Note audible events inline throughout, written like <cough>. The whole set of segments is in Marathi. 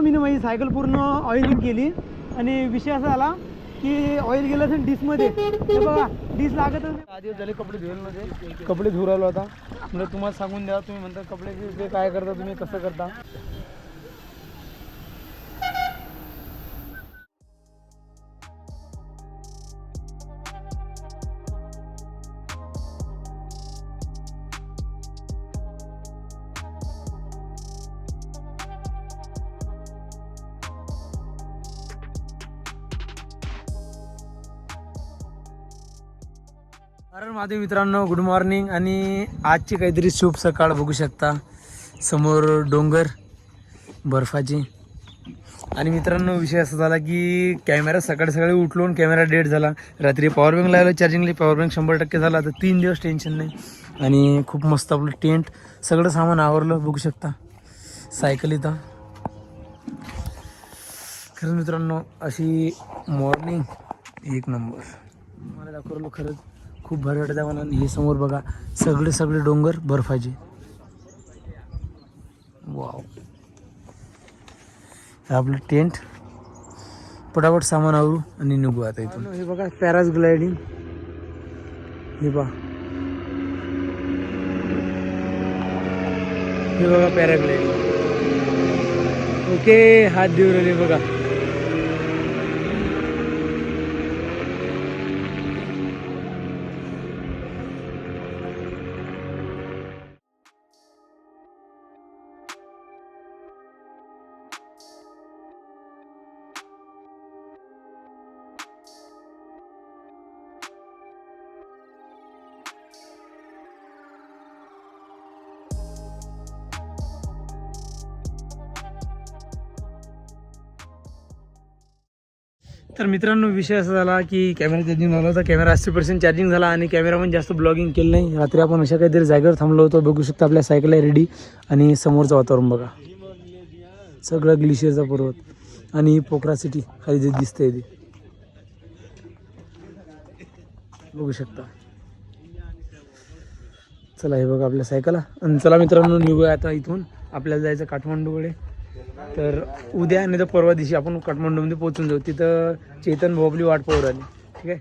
मी माझी सायकल पूर्ण ऑइलिंग केली. आणि विषय असा झाला की ऑइल गेलं असेल डिसमध्ये हे बघा डिस लागत आधी झाले कपडे धुवेलमध्ये कपडे धुवून राहिलो आता. म्हणजे तुम्हाला सांगून द्या तुम्ही म्हणता कपडे ते काय करता तुम्ही कसं करता. कारण मित्रांनो गुड मॉर्निंग आणि आजची काहीतरी शुभ सकाळ बघू शकता. समोर डोंगर बर्फाची. आणि मित्रांनो विषय असा झाला की कॅमेरा सकाळी सकाळी उठलो आणि कॅमेरा डेट झाला. रात्री पॉवर बँक लावला चार्जिंगला पॉवर बँक शंभर टक्के झाला. तर तीन दिवस टेन्शन नाही. आणि खूप मस्त आपलं टेंट सगळं सामान आवरलं बघू शकता. सायकल इथं. खरंच मित्रांनो अशी मॉर्निंग एक नंबर मला दाखवलं खरंच. खूप भरड वाटत आणि हे समोर बघा सगळे सगळे डोंगर बर्फाचे. वाव. आपलं टेंट पटापट सामान आवरू आणि निघू आता इथून. हे बघा पॅरास ग्लायडिंग. हे बघा हे बघा पॅराग्लायडिंग. ओके हात देऊ राहिले बघा. तर मित्रांनो विषय असा झाला की कॅमेरा चार्जिंग झाला होता. कॅमेरा अस्सी पर्सेंट चार्जिंग झाला आणि कॅमेरा पण जास्त ब्लॉगिंग केलं नाही. रात्री आपण अशा काहीतरी जागेवर थांबलो होतो. बघू शकता आपल्या सायकल आहे रेडी आणि समोरचं वातावरण बघा. सगळं ग्लिशियरचा पर्वत आणि पोखरा सिटी खाली जे दिसतंय ते. बघू शकता. चला हे बघा आपल्या सायकल आणि चला मित्रांनो निघूया आता इथून. आपल्याला जायचं काठमांडूकडे तर उद्या नाही तर परवा दिवशी आपण काठमांडूमध्ये पोहोचून जाऊ. तिथं चेतन भाऊ आपली वाट पाहू राहिली. ठीक आहे?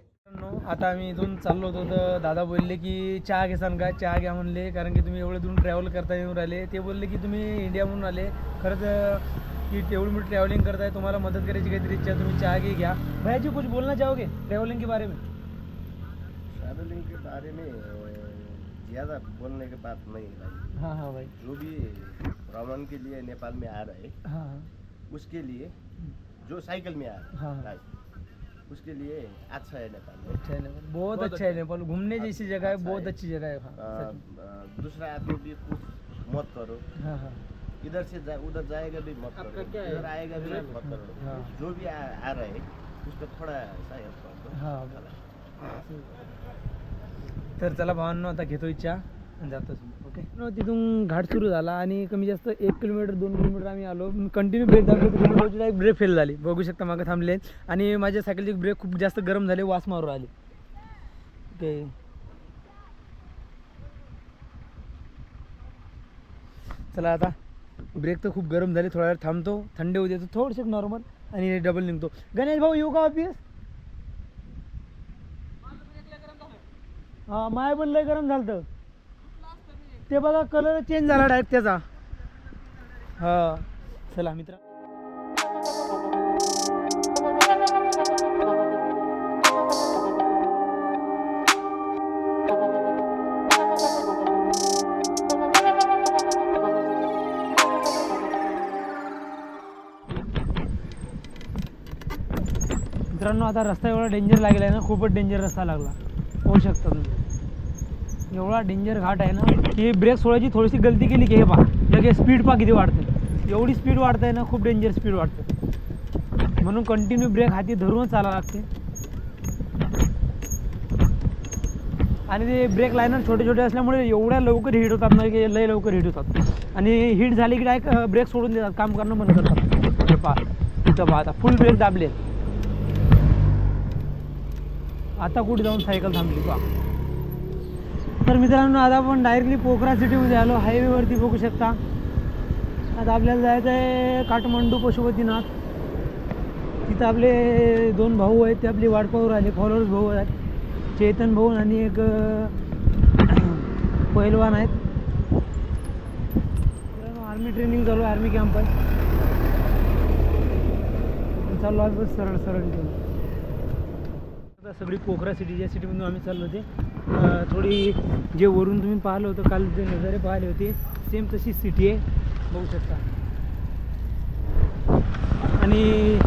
आता आम्ही इथून चाललो होतो तर दादा बोलले की चहा घेसान का? चहा घ्या म्हणले कारण की तुम्ही एवढे दूर ट्रॅव्हल करता येऊन राहिले. ते बोलले की तुम्ही इंडियामधून आले. खरंच की तेवढी मोठी ट्रॅव्हलिंग करताय तुम्हाला मदत करायची काहीतरी इच्छा तुम्ही चहा घे घ्या. भैया जी कुछ बोलना चाहोगे ट्रॅव्हलिंग के बारे में? ट्रैवलिंग के बारे में ज़्यादा बोलने की बात नहीं है भाई। हाँ हाँ भाई। जो भी भ्रमण के लिए नेपाल में आ रहे हाँ। हाँ उसके लिए जो साइकिल में आ हाँ। रहे right, उसके लिए अच्छा है नेपाल में। अच्छा है नेपाल। बहुत अच्छा है नेपाल। घूमने जैसी जगह है बहुत अच्छी जगह है हाँ, दूसरा आदमी भी कुछ मत करो। हाँ हाँ। इधर से जा, उधर जाएगा भी मत करो। इधर आएगा भी मत करो। हाँ। जो भी आ, आ रहे उसको थोड़ा सा help कर दो हाँ। चला. तर चला भावांनो आता घेतो इच्छा आणि जातो. ओके तिथून घाट सुरू झाला आणि कमी जास्त एक किलोमीटर दोन किलोमीटर आम्ही आलो. कंटिन्यू ब्रेक किलोमीटरची डायरेक्ट ब्रेक फेल झाली. बघू शकता मागे थांबले. आणि माझ्या सायकलचे ब्रेक खूप जास्त गरम झाले वास मारू आले ओके चला आता. ब्रेक तर खूप गरम झाले थोड्या वेळ थांबतो. थंड होऊ देतो थोडंसं नॉर्मल आणि डबल निघतो. गणेश भाऊ येऊ का ऑफिस हा माय पण लय गरम झालं ते बघा कलर चेंज झाला डायरेक्ट त्याचा. हा. चला मित्र. मित्रांनो आता रस्ता एवढा डेंजर लागला आहे ना खूपच डेंजर रस्ता लागला. होऊ शकता. तुम्ही एवढा डेंजर घाट आहे ना. की ब्रेक सोडायची थोडीशी गलती केली की हे पा लगे स्पीड पा किती वाढते. एवढी स्पीड वाढते आहे ना खूप डेंजर स्पीड वाढते. म्हणून कंटिन्यू ब्रेक हाती धरूनच चालावं लागते. आणि ते ब्रेक लायनर छोटे छोटे असल्यामुळे एवढ्या लवकर हिट होतात ना की लय लवकर हिट होतात. आणि हिट झाली की डायरेक्ट ब्रेक सोडून देतात काम करणं बंद करतात. हे पहा. तिथं पहा आता फुल ब्रेक दाबले आता कुठे जाऊन सायकल थांबली पहा. तर मित्रांनो आता आपण डायरेक्टली पोखरा सिटीमध्ये आलो. हायवेवरती बघू शकता. आता आपल्याला जायचं आहे काठमांडू पशुपतीनाथ. तिथं आपले दोन भाऊ आहेत ते आपली वाट पाहू राहिले फॉलोअर्स भाऊ आहेत. चेतन भाऊ आणि एक पहिलवान आहेत. आर्मी ट्रेनिंग चालू आहे आर्मी कॅम्प आहे चाललो आज सरळ सरळ आता सगळी पोखरा सिटी ज्या सिटीमधून आम्ही चाललो होते थोडी जे वरून तुम्ही पाहिलं होतं काल जे नजारे पाहिले होते सेम तशी सिटी आहे. बघू शकता. आणि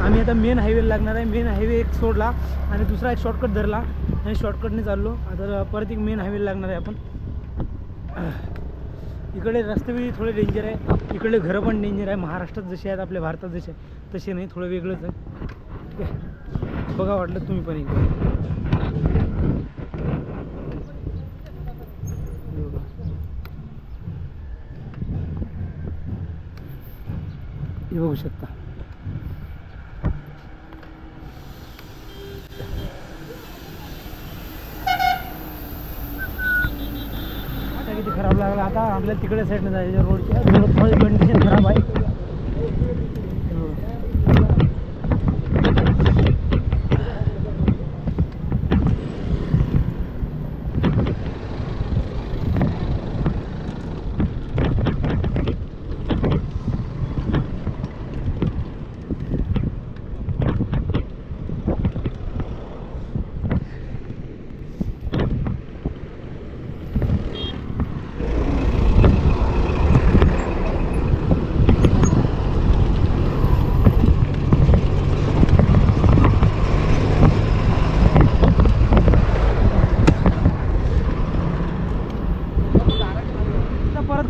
आम्ही आता मेन हायवे लागणार आहे. मेन हायवे एक सोडला आणि दुसरा एक शॉर्टकट धरला आणि शॉर्टकटने चाललो. आता परत एक मेन हायवे लागणार आहे आपण. इकडे रस्ते बी थोडे डेंजर आहे. इकडे घरं पण डेंजर आहे. महाराष्ट्रात जसे आहेत आपल्या भारतात जसे आहेत तसे नाही. थोडं वेगळंच आहे. ठीक आहे. बघा वाटलं तुम्ही पण एक हे बघा. हे बघू शकता. आता किती खराब लागला. आता आपल्या तिकडे साईडनं जायचं. रोडच्या रोड थोडी कंडिशन खराब आहे हो.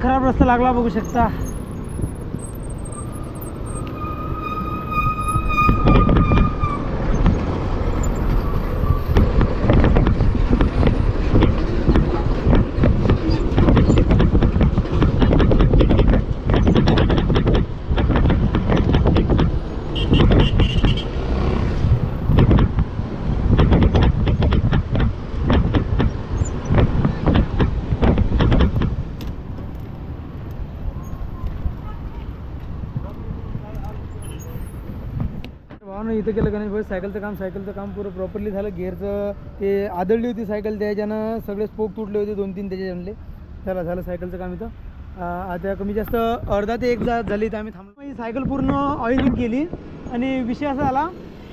खराब रस्ता लागला बघू शकता भावानं इथं केलं गणेश भाई सायकलचं काम सायकलचं काम पुरं प्रॉपरली झालं. गेअरचं ते आदळली होती सायकल त्याच्यानं सगळे स्पोक तुटले होते दोन तीन त्याच्यामधले चला झालं सायकलचं काम इथं. आता कमी जास्त अर्धा ते एक जा झाली तर आम्ही थांबलो. ही सायकल पूर्ण ऑइलिंग केली आणि विषय असा आला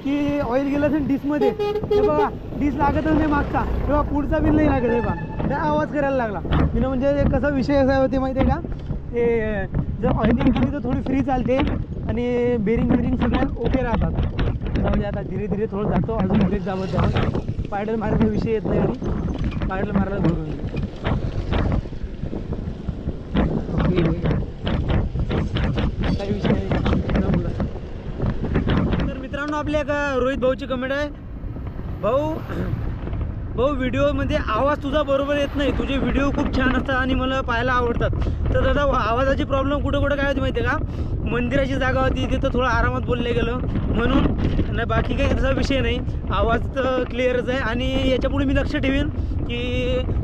की ऑइल गेलं असेल डिसमध्ये हे बघा डिस लागतच नाही मागचा. तेव्हा पुढचा बिल नाही लागत हे बघा. त्या आवाज करायला लागला. मी म्हणजे कसा विषय असा होते माहिती आहे का? ते जर ऑइलिंग केली तर थोडी फ्री चालते. आणि बेरिंग बेरिंग सगळ्या ओके राहतात. आता म्हणजे आता धीरे धीरे थोडं जातो. अजून ब्रेक दाबत जावं पायडल मारायचा विषय येत नाही आणि पायडल मारायला भरून काही विषय नाही. बोला. तर मित्रांनो आपल्या एका रोहित भाऊची कमेंट आहे. भाऊ भाऊ व्हिडिओमध्ये आवाज तुझा बरोबर येत नाही. तुझे व्हिडिओ खूप छान असतात आणि मला पाहायला आवडतात. तर दादा आवाजाची प्रॉब्लेम कुठं कुठं काय होती माहिती आहे का? मंदिराची जागा होती. तिथं थोडं आरामात बोलले गेलं. म्हणून नाही बाकी काही त्याचा विषय नाही. आवाज तर क्लिअरच आहे आणि याच्यापुढे मी लक्ष ठेवीन की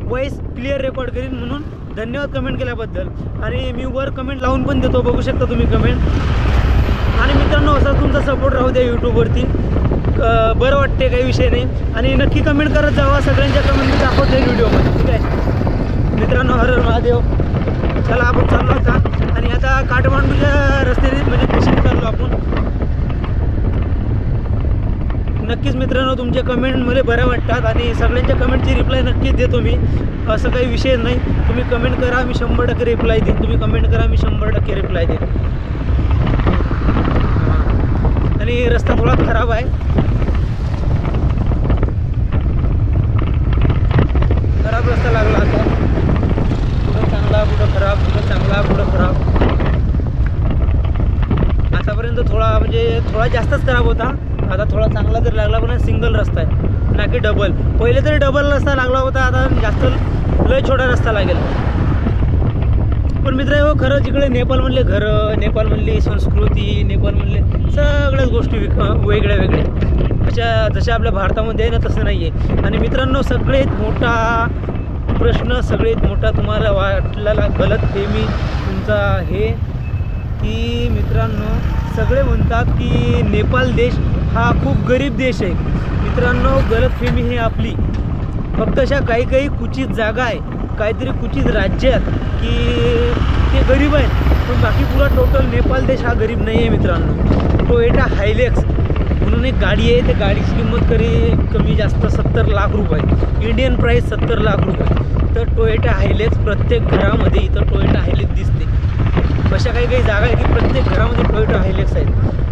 वॉईस क्लिअर रेकॉर्ड करीन म्हणून. धन्यवाद कमेंट केल्याबद्दल. आणि मी वर कमेंट लावून पण देतो. बघू शकता तुम्ही कमेंट आणि मित्रांनो असा तुमचा सपोर्ट राहू द्या यूट्यूबवरती बरं वाटते काही विषय नाही. आणि नक्की कमेंट करत जावा. सगळ्यांच्या कमेंट मी दाखवत जाईल व्हिडिओमध्ये ठीक आहे? मित्रांनो हर महादेव. चला आपण चाललो आता. आणि आता काठमांडूच्या रस्त्याने म्हणजे दिशेने चाललो आपण. नक्कीच मित्रांनो तुमच्या कमेंट मला बऱ्या वाटतात आणि सगळ्यांच्या कमेंटची रिप्लाय नक्कीच देतो मी असं काही विषय नाही. तुम्ही कमेंट करा मी शंभर टक्के रिप्लाय देईन. तुम्ही कमेंट करा मी शंभर टक्के रिप्लाय देईन. आणि रस्ता थोडा खराब आहे. खराब रस्ता लागला आता. कुठं चांगला कुठं खराब कुठं चांगला कुठं खराब. आतापर्यंत थोडा म्हणजे थोडा जास्तच खराब होता. आता थोडा चांगला जर लागला पण सिंगल रस्ता आहे. ना की डबल पहिले तरी डबल रस्ता लागला होता आता जास्त लय छोटा रस्ता लागेल. पण मित्र हो खरं जिकडे नेपाळमधले घरं नेपाळमधली संस्कृती नेपाळमधले सगळ्याच गोष्टी विक वेगळ्या वेगळ्या. अशा जशा आपल्या भारतामध्ये आहे ना तसं नाही आहे आणि मित्रांनो सगळ्यात मोठा प्रश्न सगळ्यात मोठा तुम्हाला वाटलेला गलत फेमी तुमचा हे की मित्रांनो सगळे म्हणतात की नेपाळ देश हा खूप गरीब देश आहे. मित्रांनो गलतफेमी ही आपली. फक्त अशा काही काही कुचित जागा आहे काहीतरी कुचित राज्य आहेत की ते गरीब आहेत. पण बाकी पुरा टोटल नेपाळ देश हा गरीब नाही आहे मित्रांनो. टोएटा हायलेक्स म्हणून एक गाडी आहे त्या गाडीची किंमत करी कमी जास्त सत्तर लाख रुपये. इंडियन प्राईस सत्तर लाख रुपये. तर टोयोटा हायलेक्स प्रत्येक घरामध्ये इथं टोयोटा हायलेक्स दिसते. अशा काही काही जागा आहेत की प्रत्येक घरामध्ये टोयोटा हायलेक्स आहेत.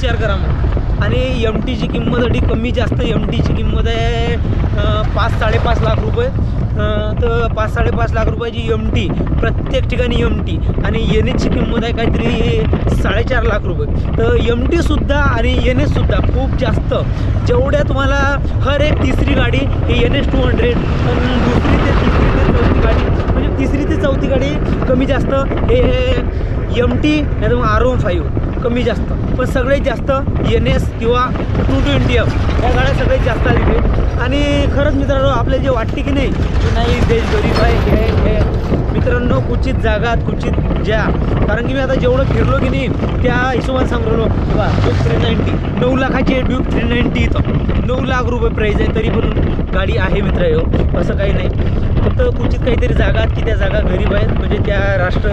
विचार करा मग. आणि एम टीची किंमत अडी कमी जास्त एम टीची किंमत आहे पाच साडेपाच लाख रुपये. तर पाच साडेपाच लाख रुपयाची एम टी प्रत्येक ठिकाणी एम टी आणि एन एचची किंमत आहे काहीतरी साडेचार लाख रुपये. तर एम टीसुद्धा आणि एन एचसुद्धा खूप जास्त. जेवढ्या तुम्हाला हर एक तिसरी गाडी ही एन एच टू हंड्रेड दुसरी ते तिसरी ते चौथी गाडी म्हणजे तिसरी ते चौथी गाडी कमी जास्त हे एम टी नाही तर मग आर ओम फाईव्ह कमी जास्त. पण सगळ्यात जास्त एन एस किंवा टू ट्वेंटी एफ या गाड्या सगळ्यात जास्त आलेली आहेत आणि खरंच मित्रांनो आपल्याला जे वाटते की नाही की नाही देश गरीब आहे हे हे मित्रांनो कुचित जागात कुचित ज्या? कारण की मी आता जेवढं फिरलो की नाही त्या हिशोबाने सांगलो बा ड्यूब थ्री नाईन्टी नऊ लाखाची आहे ड्यूब थ्री नाईन्टी इथं. नऊ लाख रुपये प्राईज आहे तरी पण गाडी आहे मित्र हो. असं काही नाही. फक्त क्वचित काहीतरी जागा आहेत की त्या जागा गरीब आहेत. म्हणजे त्या राष्ट्र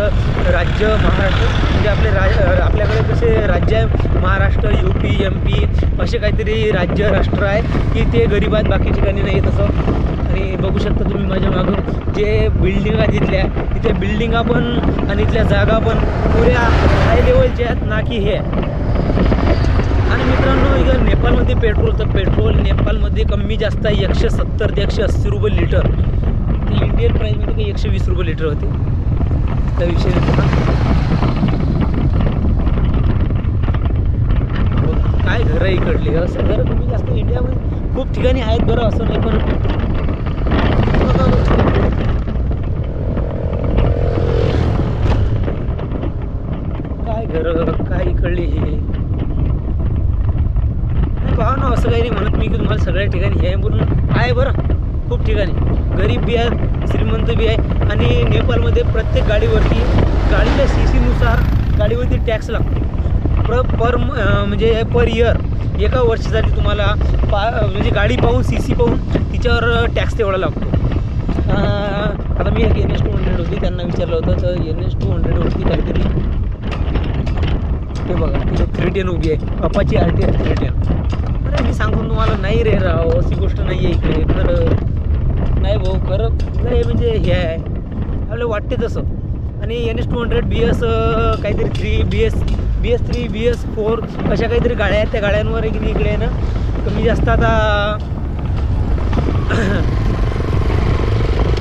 राज्य महाराष्ट्र म्हणजे आपले राज आपल्याकडे कसे राज्य आहे Maharashtra U P M P असे काहीतरी राज्य राष्ट्र आहे की ते गरीब आहेत बाकी ठिकाणी नाही तसं. आणि बघू शकता तुम्ही माझ्या मागं. जे बिल्डिंग तिथल्या तिथे बिल्डिंगा पण आणि इथल्या जागा पण पुऱ्या हाय लेवलच्या आहेत ना की हे. आहे. आणि मित्रांनो इथं नेपाळमध्ये पेट्रोल तर पेट्रोल नेपाळमध्ये कमी जास्त आहे एकशे सत्तर ते एकशे अस्सी रुपये लिटर ते इंडियन प्राईजमध्ये काही एकशे वीस रुपये लिटर होते. त्या विषय काय घरं इकडली? असं घरं कमी जास्त इंडियामध्ये खूप ठिकाणी आहेत बरं असं नाही पण काय घरं काय इकडली हे नाही पहा ना असं काही नाही म्हणत मी की तुम्हाला सगळ्या ठिकाणी हे आहे म्हणून आहे बरं खूप ठिकाणी गरीब बी आहे श्रीमंत बी आहे. आणि नेपाळमध्ये प्रत्येक गाडीवरती गाडीच्या सी सीनुसार गाडीवरती टॅक्स लागतो. प्र पर म्हणजे पर इयर एका वर्षासाठी तुम्हाला पा म्हणजे गाडी पाहून सी सी पाहून तिच्यावर टॅक्स तेवढा लागतो. आता मी एक एन एस टू हंड्रेड होती त्यांना विचारलं होतं तर एन एस टू हंड्रेडवरती काहीतरी ते बघा तिथे थ्री टेन उभी आहे. Apache R T three ten अरे मी सांगून तुम्हाला नाही रे राव अशी गोष्ट नाही आहे इकडे. तर नाही भाऊ खरं नाही म्हणजे हे आहे. आपल्याला वाटते तसं. आणि N S two hundred B S काहीतरी three B S B S three B S four अशा काहीतरी गाड्या आहेत त्या गाड्यांवर एक की इकडे आहे ना कमी जास्त आता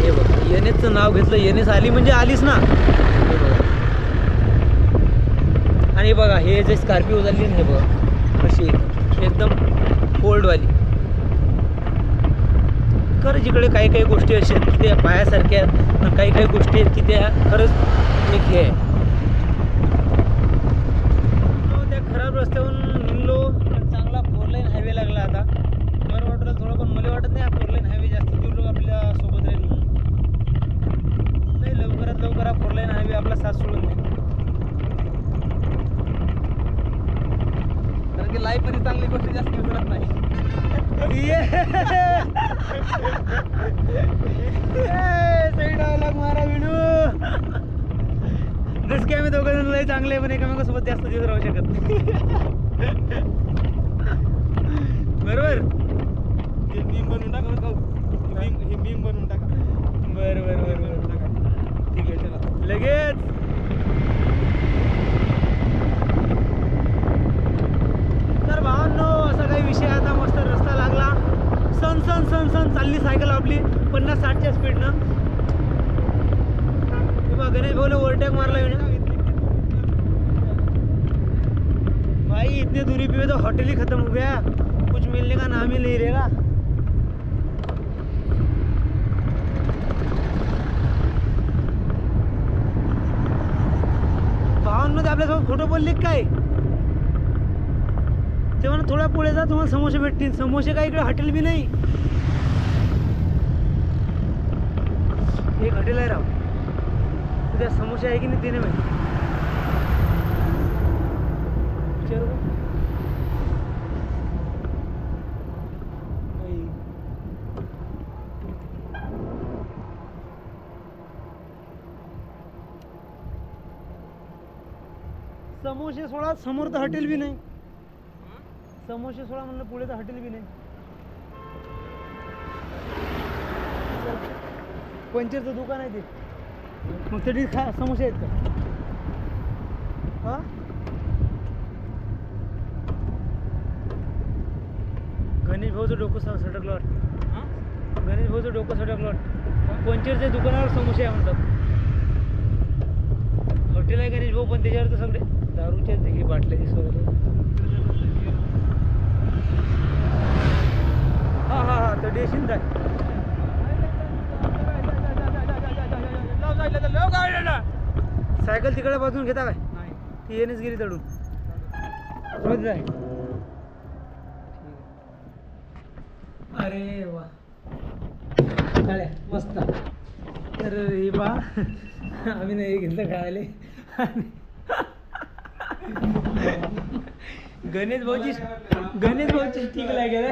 हे बघा एन एसचं नाव घेतलं एन एस आली म्हणजे आलीच ना. हे बघा. आणि बघा हे जे स्कॉर्पिओ झाली ना हे बघा कशी एकदम फोल्डवाली खरं जिकडे काही काही गोष्टी अशा आहेत की त्या पायासारख्या आहेत काही काही गोष्टी आहेत की त्या खरंच एक हे आहे. त्या खराब रस्त्यावरून निघलो पण चांगला फोर लाईन हायवे लागला आता. बरं वाटलं थोडं पण मला वाटत नाही हा फोर लाईन हायवे जास्त दूर आपल्यासोबत राहील म्हणून. नाही लवकरात लवकर हा फोर लाईन हायवे आपला साथ सोडून नाही कारण की लाईफमध्ये चांगली गोष्ट जास्त मिळत नाही. डायलॉग मारा विडू जस की आम्ही दोघं जण लय चांगले पण एकामेकासोबत जास्त दिवस राहू शकत बरोबर. हे मीम बनवून टाका. बरं खाऊ हो. हे मीम बनवून टाका. बरं बर बर बर टाका ठीक आहे चला. लगेच. तर भावांनो असा काही विषय आता मस्त रस्ता लागला. सन सन सन सन चालली सायकल आपली पन्नास साठच्या स्पीडनं बघा गणेश भाऊला ओव्हरटेक मारला येणे भाई इतने दूरी पे तो हॉटेल ही खत्म हो गया. कुछ मिलने का नाम ही नहीं रहेगा. भावांमध्ये आपल्यासोबत खोटं बोलली काय? ते म्हणा थोड्या पुढे जा तुम्हाला समोसे भेटतील. समोसे काही इकडे हॉटेल बी नाही. एक हॉटेल आहे राव. उद्या समोसे आहे की नाही ते नाही माहिती समोसे सोळा समोर तर हॉटेल बी नाही. समोसे सोळा म्हणलं पुढे तर हॉटेल बी नाही. पंचरचं दुकान आहे ते. मग तरी खा समोसे आहेत का? हा? गणेश भाऊचं डोकं स- सटकलं वाटतं. गणेश भाऊचं डोकं सटकलं वाटतं. पंचरच्या दुकानावर समोसे आहे म्हणतात. हॉटेल आहे गणेश भाऊ पण त्याच्यावर तर सगळे दारूच्या हे बाटल्या दिसत हा हा हा तर देशील जाय. सायकल तिकडे बाजून घेता काय? ती येणेच गेली चढून रोज जाय. अरे वा. चालेल मस्त. तर हे पा आम्ही नाही घेतलं खायले. <laughs> गणेश भाऊची गणेश भाऊची स्टिक लागेल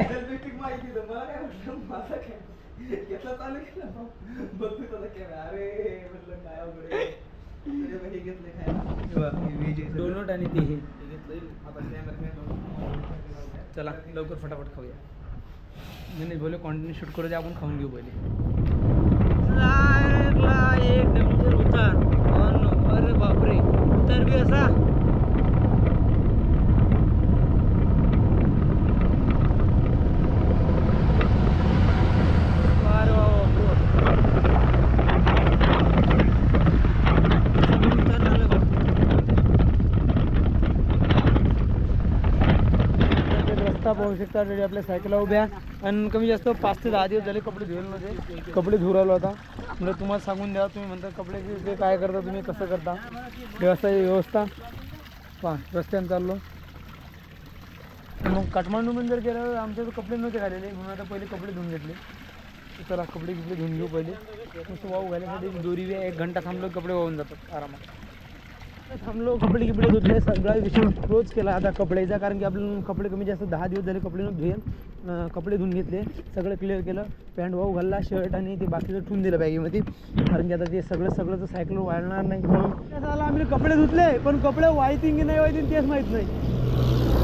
डोनट आणि ते हे. चला लवकर फटाफट खाऊया. गणेश बोले कॉन्टिन्यू शूट करू दे आपण खाऊन घेऊ पहिले. एक नंबर उतार. अरे बापरे. उतार बी असा अरे वा वा, वा. सगळं उतार झालं बघ. तर रस्ता पाहू शकता. रेडी आपल्या सायकला उभ्या आणि कमी जास्त पाच ते दहा दिवस झाले कपडे धुवेल नव्हते. कपडे धुवून राहिलो आता. म्हणजे तुम्हाला सांगून द्या तुम्ही म्हणता कपडे ते काय करता तुम्ही कसं करता. व्यवस्था व्यवस्था. पहा रस्त्याने चाललो. मग काठमांडूमध्ये जर गेलं तर आमच्याकडे कपडे नव्हते घालेले म्हणून आता पहिले कपडे धुवून घेतले. चला कपडे गिपडे धुवून घेऊ पहिले. मस्त वाहू घालण्यासाठी दोरी एक घंटा थांबलो कपडे वाहून जातात आरामात. थांबलो कपडे गिपडे धुतले सगळा विषय क्लोज केला आता कपड्याचा कारण की आपण कपडे कमी जास्त दहा दिवस झाले कपडे न कपडे धुवून घेतले सगळं क्लिअर केलं पॅन्ट वाहू घालला शर्ट आणि ते बाकीचं ठेवून दिलं बॅगेमध्ये कारण की आता ते सगळं सगळं तर सायकल वाळणार नाही. म्हणून कसं झालं आम्ही कपडे धुतले पण कपडे व्हायतीन की नाही वाळतील तेच माहीत नाही.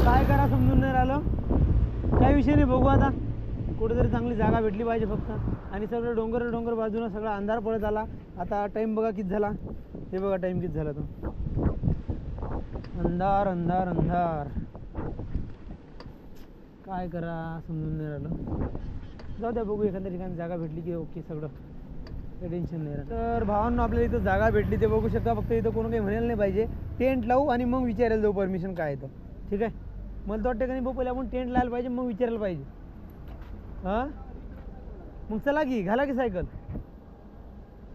काय करा समजून नाही राहिलं. काही विषय नाही बघू आता. कुठेतरी चांगली जागा भेटली पाहिजे फक्त. आणि सगळं डोंगर डोंगर बाजूनं सगळा अंधार पडत आला. आता टाईम बघा किती झाला. हे बघा टाईम किती झाला तो. अंधार अंधार अंधार. काय करा समजून नाही राहिलं. जाऊ द्या बघू एखाद्या ठिकाणी जागा भेटली की ओके सगळं. काही टेन्शन नाही राहिलं. तर भावांना आपल्याला इथं जागा भेटली ते बघू शकता. फक्त इथं कोण काही म्हणायला नाही पाहिजे. टेंट लावू आणि मग विचारायला जाऊ परमिशन काय आहे तर. ठीक आहे? मला तर वाटतं का नाही पहिले आपण टेंट लावायला पाहिजे मग विचारायला पाहिजे. हां? मग चला की घाला की सायकल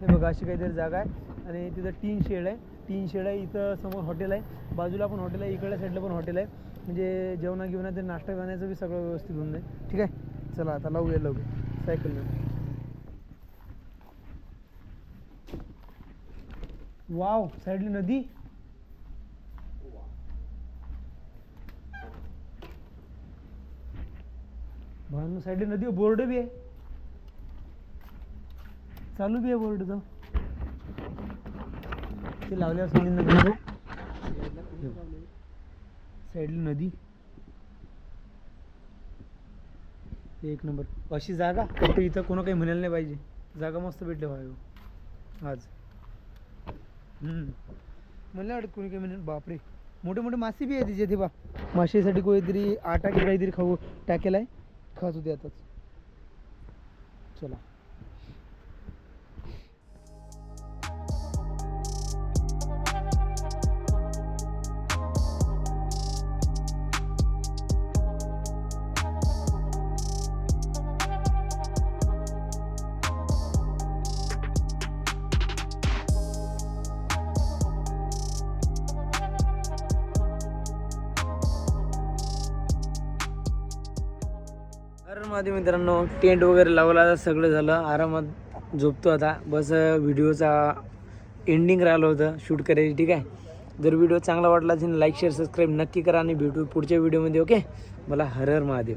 हे बघा अशी काहीतरी जागा आहे. आणि तिथं टीन शेड आहे. तीन शेड आहे इथं समोर हॉटेल आहे बाजूला पण हॉटेल आहे इकडल्या साईडला पण हॉटेल आहे. म्हणजे जेवणा घेऊन ते नाश्ता खाण्याचं बी सगळं व्यवस्थित होऊन जाईल. ठीक आहे? चला आता लावूया लावूया. सायकल वाव साईडली नदी? भानू साईडली नदी बोर्ड बी आहे. चालू बी आहे बोर्ड तो ते लावल्यावर समजेल नदी साईडला नदी. एक नंबर. अशी जागा कुठे इथं कोण काही म्हणायला नाही पाहिजे. जागा मस्त भेटले भाई आज. म्हणलं मला वाटत कोणी काही म्हणेल बापरे. मोठे मोठे मासे बी आहे तिथे बा. माशासाठी कोणीतरी आटा की काहीतरी खाऊ टाकेला आहे खात होते आताच. चला. अरे मित्रांनो टेंट वगैरे लावला आता सगळं झालं. आरामात झोपतो आता. बस व्हिडिओचा एंडिंग राहिलं होतं. शूट करायची ठीक आहे? जर व्हिडिओ चांगला वाटला असेल लाईक शेअर सबस्क्राईब नक्की करा आणि भेटू पुढच्या व्हिडिओमध्ये ओके मला हर हर महादेव.